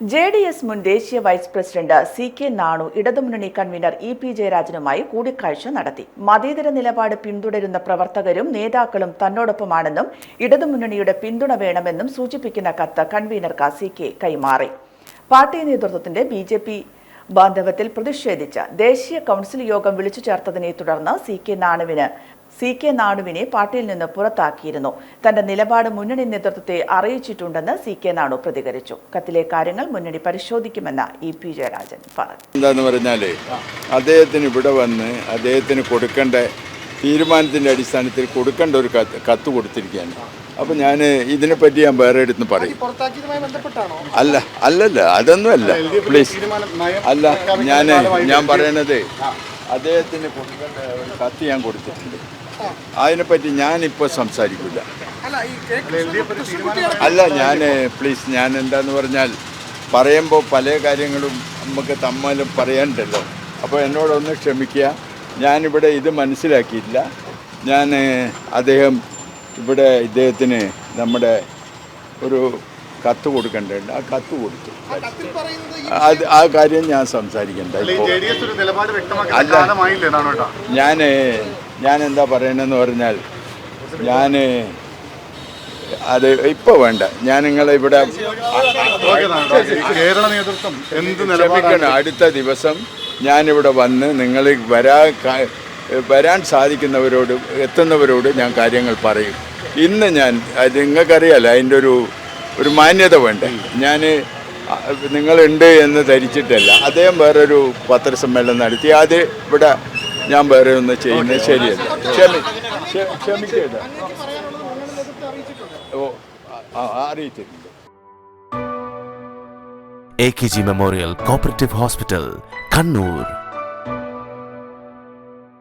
J D S മുൻ ദേശീയ vice president C K Nanu ഇടതുമുന്നണി കൺവീനർ ഇ പി ജയരാജനുമായി കൂടിക്കാഴ്ച നടത്തി. മതേതര നിലപാട് പിന്തുടരുന്ന പ്രവർത്തകരും നേതാക്കളും തന്നോടൊപ്പമാണെന്നും ഇടതുമുന്നണിയുടെ പിന്തുണ വേണമെന്നും സൂചിപ്പിക്കുന്ന കത്ത് കൺവീനർക്ക് സി കെ കൈമാറി. പാർട്ടി നേതൃത്വത്തിന്റെ ബി ജെ പി ബാന്ധവത്തിൽ പ്രതിഷേധിച്ച് ദേശീയ കൗൺസിൽ യോഗം വിളിച്ചു ചേർത്തതിനെ തുടർന്ന് സി കെ നാണുവിന് സി കെ നാണുവിനെ പാർട്ടിയിൽ നിന്ന് പുറത്താക്കിയിരുന്നു. തന്റെ നിലപാട് മുന്നണി നേതൃത്വത്തെ അറിയിച്ചിട്ടുണ്ടെന്ന് സി കെ നാണു പ്രതികരിച്ചു. കത്തിലെ കാര്യങ്ങൾ മുന്നണി പരിശോധിക്കുമെന്ന് ഇ പി ജയരാജൻ പറഞ്ഞു. എന്താന്ന് പറഞ്ഞാലേ അദ്ദേഹത്തിന് ഇവിടെ വന്ന് അദ്ദേഹത്തിന് കൊടുക്കേണ്ട തീരുമാനത്തിന്റെ അടിസ്ഥാനത്തിൽ കൊടുക്കേണ്ട ഒരു കത്ത് കത്ത് കൊടുത്തിരിക്കുകയാണ്. അപ്പൊ ഞാൻ ഇതിനെപ്പറ്റി ഞാൻ വേറെ അടുത്ത് പറയും. പുറത്താക്കിയതുമായി ബന്ധപ്പെട്ടാണോ? അല്ല അല്ലല്ല അതൊന്നും അല്ല. പ്ലീസ്. അല്ല ഞാൻ ഞാൻ പറയണത് അദ്ദേഹത്തിന് കൊടുക്കേണ്ട ഒരു കത്ത് ഞാൻ കൊടുത്തിട്ടുണ്ട്. അതിനെപ്പറ്റി ഞാനിപ്പോൾ സംസാരിക്കില്ല അല്ല ഞാൻ പ്ലീസ് ഞാൻ എന്താന്ന് പറഞ്ഞാൽ പറയുമ്പോൾ പല കാര്യങ്ങളും നമുക്ക് തമ്മിലും പറയാനുണ്ടല്ലോ. അപ്പോൾ എന്നോടൊന്ന് ക്ഷമിക്കുക. ഞാനിവിടെ ഇത് മനസ്സിലാക്കിയില്ല ഞാൻ അദ്ദേഹം ഇവിടെ ഇദ്ദേഹത്തിന് നമ്മുടെ ഒരു കത്ത് കൊടുക്കേണ്ടതുണ്ട്. ആ കത്ത് കൊടുത്തു. അത് ആ കാര്യം ഞാൻ സംസാരിക്കണ്ട അല്ല. ഞാൻ ഞാൻ എന്താ പറയണെന്ന് പറഞ്ഞാൽ ഞാൻ അത് ഇപ്പോൾ വേണ്ട. ഞാൻ നിങ്ങളെ ഇവിടെ കേരള നേതൃത്വം എന്ത് നിലപാടാണ്? അടുത്ത ദിവസം ഞാനിവിടെ വന്ന് നിങ്ങൾ വരാ വരാൻ സാധിക്കുന്നവരോട് എത്തുന്നവരോട് ഞാൻ കാര്യങ്ങൾ പറയും. ഇന്ന് ഞാൻ അത് നിങ്ങൾക്കറിയാലോ അതിന്റെ ഒരു ഒരു മാന്യത വേണ്ടേ. ഞാൻ നിങ്ങളുണ്ട് എന്ന് ധരിച്ചിട്ടല്ല. അദ്ദേഹം വേറൊരു പത്രസമ്മേളനം നടത്തി. അത് ഇവിടെ ഞാൻ വേറെ ഒന്ന് ചെയ്യുന്നത് ശരിയല്ല. ക്ഷമി ക്ഷ- ക്ഷമിക്കരുത് ഓ അറിയിച്ചിട്ടുണ്ട്. A K G memorial cooperative hospital Kannur